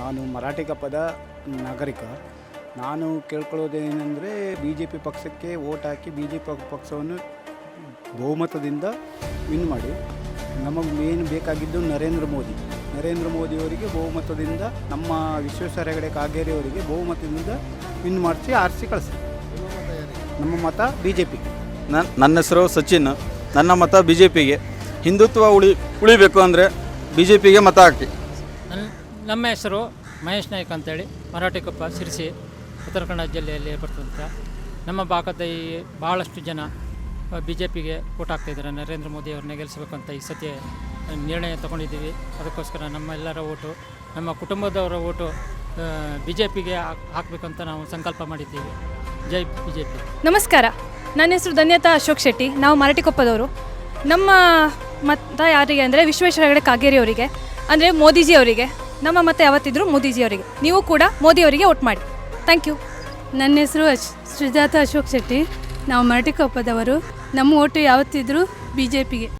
ನಾನು ಮರಾಠಿ ಕಪ್ಪದ ನಾಗರಿಕ. ನಾನು ಕೇಳ್ಕೊಳ್ಳೋದೇನೆಂದರೆ ಬಿ ಜೆ ಪಿ ಪಕ್ಷಕ್ಕೆ ಓಟ್ ಹಾಕಿ ಬಿ ಜೆ ಪಿ ಪಕ್ಷವನ್ನು ಬಹುಮತದಿಂದ ವಿನ್ ಮಾಡಿ. ನಮಗೆ ಮೇನ್ ಬೇಕಾಗಿದ್ದು ನರೇಂದ್ರ ಮೋದಿ. ನರೇಂದ್ರ ಮೋದಿಯವರಿಗೆ ಬಹುಮತದಿಂದ ನಮ್ಮ ವಿಶ್ವೇಶ್ವರ ಹೆಗಡೆ ಕಾಗೇರಿ ಅವರಿಗೆ ಬಹುಮತದಿಂದ ವಿನ್ ಮಾಡಿಸಿ ಆರಿಸಿ ಕಳಿಸಿ. ನಮ್ಮ ಮತ ಬಿ ಜೆ ಪಿ ನನ್ನ ನನ್ನ ಹೆಸರು ಸಚಿನ್. ನನ್ನ ಮತ ಬಿ ಜೆ ಪಿಗೆ ಹಿಂದುತ್ವ ಉಳಿ ಉಳಿಬೇಕು ಅಂದರೆ ಬಿ ಜೆ ಪಿಗೆ ಮತ ಹಾಕಿ. ನಮ್ಮ ಹೆಸರು ಮಹೇಶ್ ನಾಯ್ಕ ಅಂತೇಳಿ, ಮರಾಠಿ ಕೊಪ್ಪ, ಸಿರಿಸಿ ಉತ್ತರ ಕನ್ನಡ ಜಿಲ್ಲೆಯಲ್ಲಿ ಬರ್ತದಂತ ನಮ್ಮ ಭಾಗದ ಈ ಭಾಳಷ್ಟು ಜನ ಬಿ ಜೆ ಪಿಗೆ ಓಟ್ ಹಾಕ್ತಾಯಿದ್ದಾರೆ ನರೇಂದ್ರ ಮೋದಿ ಅವ್ರನ್ನ ಗೆಲ್ಲಿಸಬೇಕು ಅಂತ ಈ ಸತಿ ನಿರ್ಣಯ ತಗೊಂಡಿದ್ದೀವಿ. ಅದಕ್ಕೋಸ್ಕರ ನಮ್ಮೆಲ್ಲರ ಓಟು ನಮ್ಮ ಕುಟುಂಬದವರ ಓಟು ಬಿ ಜೆ ಪಿಗೆ ಹಾಕಬೇಕಂತ ನಾವು ಸಂಕಲ್ಪ ಮಾಡಿದ್ದೀವಿ. ಜೈ ಬಿ ಜೆ ಪಿ ನಮಸ್ಕಾರ. ನನ್ನ ಹೆಸರು ಧನ್ಯತಾ ಅಶೋಕ್ ಶೆಟ್ಟಿ. ನಾವು ಮರಾಠಿ ಕೊಪ್ಪದವರು. ನಮ್ಮ ಮತ ಯಾರಿಗೆ ಅಂದರೆ ವಿಶ್ವೇಶ್ವರ ಹೆಗಡೆ ಕಾಗೇರಿ ಅವರಿಗೆ ಅಂದರೆ ಮೋದಿಜಿ ಅವರಿಗೆ ನಮ್ಮ ಮತ್ತೆ ಯಾವತ್ತಿದ್ರು ಮೋದಿಜಿ ಅವರಿಗೆ ನೀವು ಕೂಡ ಮೋದಿ ಅವರಿಗೆ ವೋಟ್ ಮಾಡಿ. Thank you. ನನ್ನ ಹೆಸರು ಅಶ್, ಸುಜಾತ ಅಶೋಕ್ ಶೆಟ್ಟಿ. ನಾವು ಮರಟಿಕೊಪ್ಪದವರು ನಮ್ಮ ಓಟು ಯಾವತ್ತಿದ್ರು ಬಿ ಜೆ ಪಿಗೆ